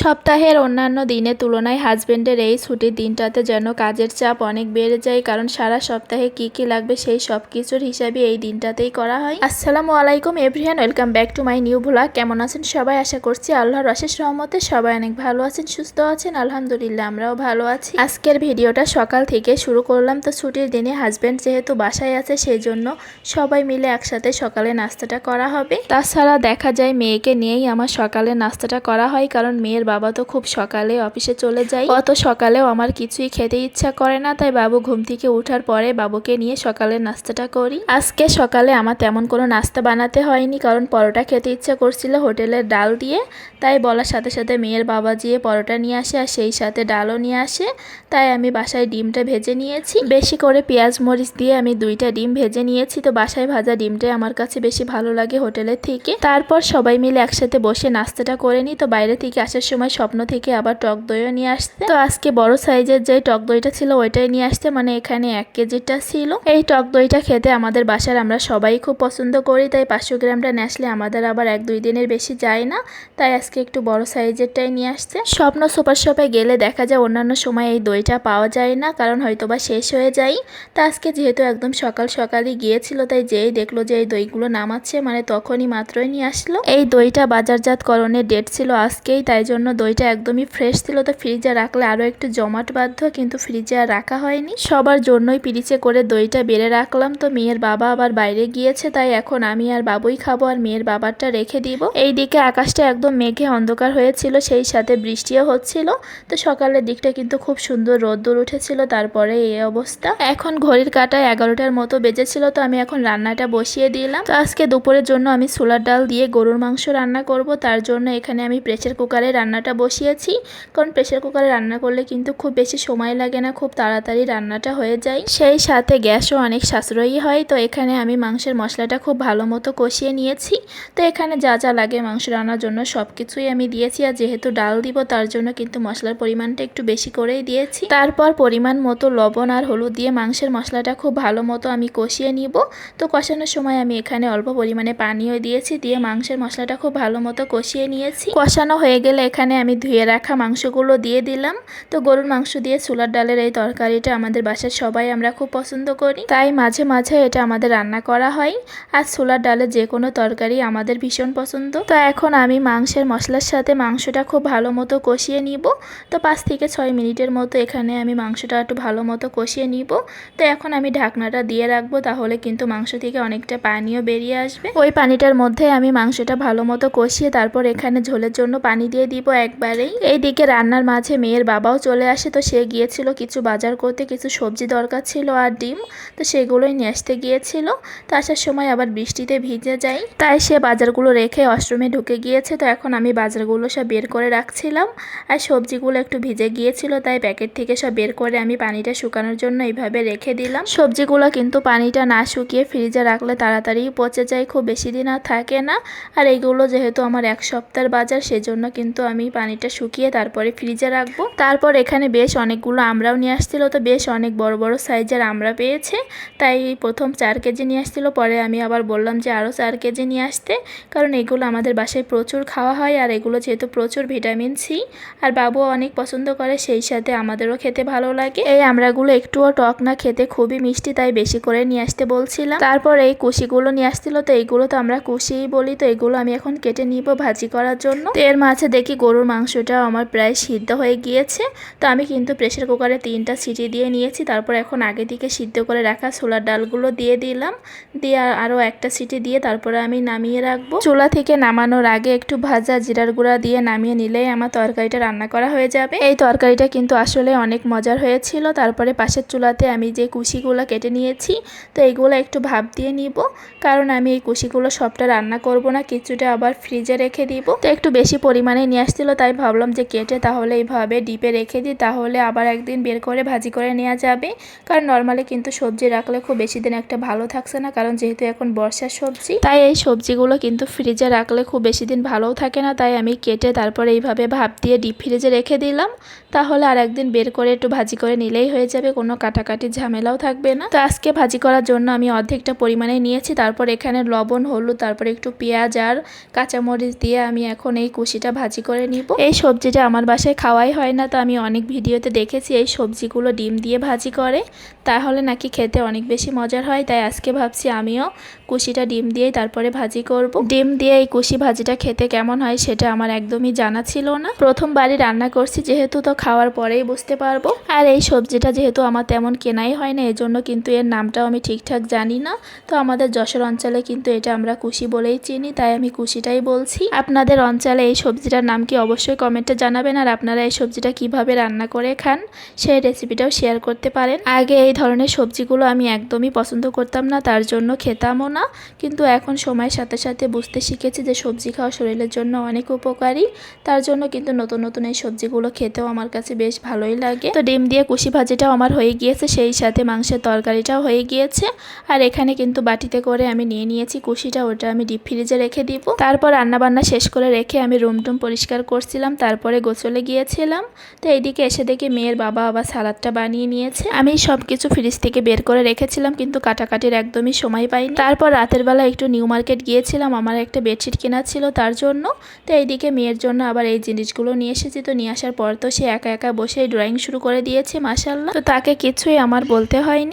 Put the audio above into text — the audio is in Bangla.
সপ্তাহের অন্যান্য দিনের তুলনায় হাজব্যান্ডের এই ছুটির দিনটাতে যেন কাজের চাপ অনেক বেড়ে যায়, কারণ সারা সপ্তাহে কি কি লাগবে সেই সব কিছুর হিসাবে এই দিনটাতেই করা হয়। আসসালামু আলাইকুম everyone welcome back to my new vlog কেমন আছেন সবাই? আশা করছি আল্লাহর অশেষ রহমতে সবাই অনেক ভালো আছেন, সুস্থ আছেন। আলহামদুলিল্লাহ, আমরাও ভালো আছি। আজকের ভিডিওটা সকাল থেকে শুরু করলাম। তো ছুটির দিনে হাজব্যান্ড যেহেতু বাসায় আছে সেই জন্য সবাই মিলে একসাথে সকালে নাস্তাটা করা হবে। তাছাড়া দেখা যায়, মেয়েকে নিয়েই আমার সকালে নাস্তাটা করা হয়, কারণ মেয়ের বাবা তো খুব সকালে অফিসে চলে যায়। অত সকালেও আমার কিছুই খেতে ইচ্ছা করে না, তাই বাবু ঘুম থেকে ওঠার পরে বাবুকে নিয়ে সকালে নাস্তাটা করি। আজকে সকালে আমার তেমন কোনো নাস্তা বানাতে হয়নি, কারণ পরোটা খেতে ইচ্ছা করছিল হোটেলের ডাল দিয়ে। তাই বলার সাথে সাথে মেয়ের বাবা যেয়ে পরোটা নিয়ে আসে আর সেই সাথে ডালও নিয়ে আসে। তাই আমি বাসায় ডিমটা ভেজে নিয়েছি। বেশি করে পেঁয়াজ মরিচ দিয়ে আমি দুইটা ডিম ভেজে নিয়েছি। তো বাসায় ভাজা ডিমটাই আমার কাছে বেশি ভালো লাগে হোটেলের থেকে। তারপর সবাই মিলে একসাথে বসে নাস্তাটা করে নিই। তো বাইরে থেকে আসার সময় স্বপ্ন থেকে আবার টক দইও নিয়ে আসতে তো আজকে বড় সাইজের যে টক দইটা ছিল ওইটাই নিয়ে আসতে মানে এখানে এক কেজিটা ছিল। এই টক দইটা খেতে আমাদের বাসার আমরা সবাই খুব পছন্দ করি, তাই পাঁচশো গ্রামটা নেসলে আমাদের আবার এক দুই দিনের বেশি যায় না। তাই আজকে একটু বড় সাইজেরটাই নিয়ে আসছে। স্বপ্ন সুপার শপে গেলে দেখা যায় অন্যান্য সময় এই দইটা পাওয়া যায় না, কারণ হয়তো বা শেষ হয়ে যায়। তা আজকে যেহেতু একদম সকাল সকালই গিয়েছিল, তাই যেই দেখল যে এই দইগুলো নামাচ্ছে মানে তখনই মাত্রই নিয়ে আসলো। এই দইটা বাজারজাতকরণের ডেট ছিল আজকেই, তাই জন্য দইটা একদমই ফ্রেশ ছিল। তো ফ্রিজে রাখলে আরও একটু জমাট বাধ্য কিন্তু ফ্রিজে আর রাখা হয়নি। সবার জন্যই পিরিচে করে দইটা বেড়ে রাখলাম। তো মেয়ের বাবা আবার বাইরে গিয়েছে, তাই এখন আমি আর বাবুই খাব আর মেয়ের বাবারটা রেখে দিব। এইদিকে আকাশটা একদম মেঘে অন্ধকার হয়েছিল, সেই সাথে বৃষ্টিও হচ্ছিল। তো সকালের দিকটা কিন্তু খুব সুন্দর রোদ্দুর উঠেছিল, তারপরে এই অবস্থা। এখন ঘড়ির কাটায় এগারোটার মতো বেজেছিল, তো আমি এখন রান্নাটা বসিয়ে দিলাম। তো আজকে দুপুরের জন্য আমি ছোলার ডাল দিয়ে গরুর মাংস রান্না করব। তার জন্য এখানে আমি প্রেসার কুকারে রান্নাটা বসিয়েছি। কারণ প্রেশার কুকারে রান্না করলে কিন্তু খুব বেশি সময় লাগে না, খুব তাড়াতাড়ি রান্নাটা হয়ে যায়। সেই সাথে গ্যাসও অনেক সাশ্রয়ী হয়, তো এখানে আমি মাংসের মশলাটা খুব ভালো মতো কষিয়ে নিয়েছি। তো এখানে যা যা লাগে মাংস রান্নার জন্য সব কিছুই আমি দিয়েছি, আর যেহেতু ডাল দিব তার জন্য কিন্তু মশলার পরিমাণটা একটু বেশি করেই দিয়েছি। তারপর পরিমাণ মতো লবণ আর হলুদ দিয়ে মাংসের মশলাটা খুব ভালো মতো আমি কষিয়ে নিব। তো কষানোর সময় আমি এখানে অল্প পরিমাণে পানিও দিয়েছি, দিয়ে মাংসের মশলাটা খুব ভালো মতো কষিয়ে নিয়েছি। কষানো হয়ে গেলে এখানে আমি ধুয়ে রাখা মাংসগুলো দিয়ে দিলাম। তো গরুর মাংস দিয়ে চুলার ডালের এই তরকারিটা আমাদের বাসার সবাই আমরা খুব পছন্দ করি। তাই মাঝে মাঝে এটা আমাদের রান্না করা হয়। আর চুলার ডালের যে কোনো তরকারি আমাদের ভীষণ পছন্দ। তো এখন আমি মাংসের মশলার সাথে মাংসটা খুব ভালো মতো কষিয়ে নিব। তো পাঁচ থেকে ছয় মিনিটের মতো এখানে আমি মাংসটা একটু ভালো মতো কষিয়ে নিব। তো এখন আমি ঢাকনাটা দিয়ে রাখব তাহলে কিন্তু মাংস থেকে অনেকটা পানিও বেরিয়ে আসবে। ওই পানিটার মধ্যে আমি মাংসটা ভালো মতো কষিয়ে তারপর এখানে ঝোলের জন্য পানি দিয়ে দিব। একবারেই। এইদিকে রান্নার মাঝে মেয়ের বাবাও চলে আসে, তো সে গিয়েছিল কিছু বাজার করতে, কিছু সবজি দরকার ছিল আর ডিম, তো সেগুলোই নিয়ে আসতে গিয়েছিল। তো আসার সময় আবার বৃষ্টিতে ভিজে যায়। তাই সে বাজারগুলো রেখে অষ্টমে ঢুকে গিয়েছে, তো এখন আমি বাজারগুলো সব বের করে রাখছিলাম। আর সবজিগুলো একটু ভিজে গিয়েছিল, তাই প্যাকেট থেকে সব বের করে আমি পানিটা শুকানোর জন্য এইভাবে রেখে দিলাম। সবজিগুলো কিন্তু পানিটা না শুকিয়ে ফ্রিজে রাখলে তাড়াতাড়ি পচে যায়, খুব বেশি দিন আর থাকে না। আর এইগুলো যেহেতু আমার এক সপ্তাহের বাজার, সেজন্য কিন্তু আমি পানিটা শুকিয়ে তারপরে ফ্রিজে রাখব। তারপর এখানে বেশ অনেকগুলো আমরাও নিয়ে আসছিল তো বেশ অনেক বড় বড় সাইজের আমরা পেয়েছে। তাই প্রথম চার কেজি নিয়ে আসছিল, পরে আমি আবার বললাম যে আরও চার কেজি নিয়ে আসতে, কারণ এগুলো আমাদের বাসায় প্রচুর খাওয়া হয় আর এগুলো যেহেতু প্রচুর ভিটামিন সি, আর বাবুও অনেক পছন্দ করে সেই সাথে আমাদেরও খেতে ভালো লাগে। এই আমরাগুলো একটুও টক না, খেতে খুবই মিষ্টি, তাই বেশি করে নিয়ে আসতে বলছিলাম। তারপর এই কুশিগুলো নিয়ে আসছিল, তো এইগুলো তো আমরা কুশিই বলি, তো এগুলো আমি এখন কেটে নিব ভাজি করার জন্য। তো এর মাঝে দেখি গরুর মাংসটা আমার প্রায় সিদ্ধ হয়ে গিয়েছে। তো আমি কিন্তু প্রেশার কুকারে তিনটা সিটি দিয়ে নিয়েছি। তারপর এখন আগে থেকে সিদ্ধ করে রাখা ছোলার ডালগুলো দিয়ে দিলাম। দিয়ে আরও একটা সিটি দিয়ে তারপরে আমি নামিয়ে রাখব। চুলা থেকে নামানোর আগে একটু ভাজা জিরার গুঁড়া দিয়ে নামিয়ে নিলেই আমার তরকারিটা রান্না করা হয়ে যাবে। এই তরকারিটা কিন্তু আসলে অনেক মজার হয়েছিল। তারপরে পাশের চুলাতে আমি যে কুশিগুলো কেটে নিয়েছি, তো এইগুলো একটু ভাপ দিয়ে নিব। কারণ আমি এই কুশিগুলো সবটা রান্না করব না, কিছুটা আবার ফ্রিজে রেখে দিব। তো একটু বেশি পরিমাণে নিয়ে আসছিল, তাই ভাবলাম যে কেটে তাহলে এইভাবে ডিপে রেখে দিই, তাহলে আবার একদিন বের করে ভাজি করে নেওয়া যাবে। কারণ নর্মালি কিন্তু সবজি রাখলে খুব বেশি দিন একটা ভালো থাকছে না, কারণ যেহেতু এখন বর্ষার সবজি, তাই এই সবজিগুলো কিন্তু ফ্রিজে রাখলে খুব বেশি দিন ভালোও থাকে না, তাই আমি কেটে তারপরে এইভাবে ভাব দিয়ে ডিপ ফ্রিজে রেখে দিলাম। তাহলে আর একদিন বের করে একটু ভাজি করে নিলেই হয়ে যাবে, কোনো কাটাকাটি ঝামেলাও থাকবে না। তো আজকে ভাজি করার জন্য আমি অর্ধেকটা পরিমাণে নিয়েছি, তারপর এখানে লবণ, হলুদ, তারপর একটু পেঁয়াজ আর কাঁচামরিচ দিয়ে আমি এখন এই কুশিটা ভাজি করে নিব। এই সবজিটা আমার বাসায় খাওয়াই হয় না, তো আমি অনেক ভিডিওতে দেখেছি এই সবজিগুলো ডিম দিয়ে ভাজি করে। তাহলে নাকি খেতে অনেক বেশি মজার হয়, তাই আজকে ভাবছি আমিও কুশিটা ডিম দিয়েই তারপরে ভাজি করব। ডিম দিয়ে এই কুশি ভাজিটা খেতে কেমন হয় সেটা আমার একদমই জানা ছিল না। প্রথমবারই রান্না করছি, যেহেতু তো খাওয়ার পরেই বুঝতে পারব। আর এই সবজিটা যেহেতু আমার তেমন কেনাই হয় না, এজন্য কিন্তু এর নামটাও আমি ঠিকঠাক জানি না। তো আমাদের যশোর অঞ্চলে কিন্তু এটা আমরা কুশি বলেই চিনি, তাই আমি কুশিটাই বলছি। আপনাদের অঞ্চলে এই সবজিটার নাম কি অবশ্যই কমেন্টে জানাবেন, আর আপনারা এই সবজিটা কীভাবে রান্না করে খান সেই রেসিপিটাও শেয়ার করতে পারেন। আগে এই ধরনের সবজিগুলো আমি একদমই পছন্দ করতাম না, তার জন্য খেতামও না। কিন্তু এখন সময়ের সাথে সাথে বুঝতে শিখেছি যে সবজি খাওয়া শরীরের জন্য অনেক উপকারী, তার জন্য কিন্তু নতুন নতুন এই সবজিগুলো খেতেও আমার কাছে বেশ ভালোই লাগে। তো ডিম দিয়ে কুশি ভাজিটাও আমার হয়ে গিয়েছে, সেই সাথে মাংসের তরকারিটাও হয়ে গিয়েছে। আর এখানে কিন্তু বাটিতে করে আমি নিয়ে নিয়েছি কুশিটা, ওটা আমি ডিপ ফ্রিজে রেখে দিব। তারপর রান্নাবান্না শেষ করে রেখে আমি রুম টুম পরিষ্কার করছিলাম, তারপরে গোসলে গিয়েছিলাম। তো এইদিকে এসে দেখি মেয়ের বাবা আবার সালাদটা বানিয়ে নিয়েছে। আমি সব কিছু ফ্রিজ থেকে বের করে রেখেছিলাম, কিন্তু কাটাকাটির একদমই সময় পাইনি। তারপর রাতের বেলা একটু নিউ মার্কেট গিয়েছিলাম, আমার একটা বেডশিট কেনা ছিল তার জন্য। তো এইদিকে মেয়ের জন্য আবার এই জিনিসগুলো নিয়ে এসেছি, তো নিয়ে আসার পর তো সে একা একা বসে ড্রয়িং শুরু করে দিয়েছে মাসাল্লাহ তো তাকে কিছুই আমার বলতে হয়নি।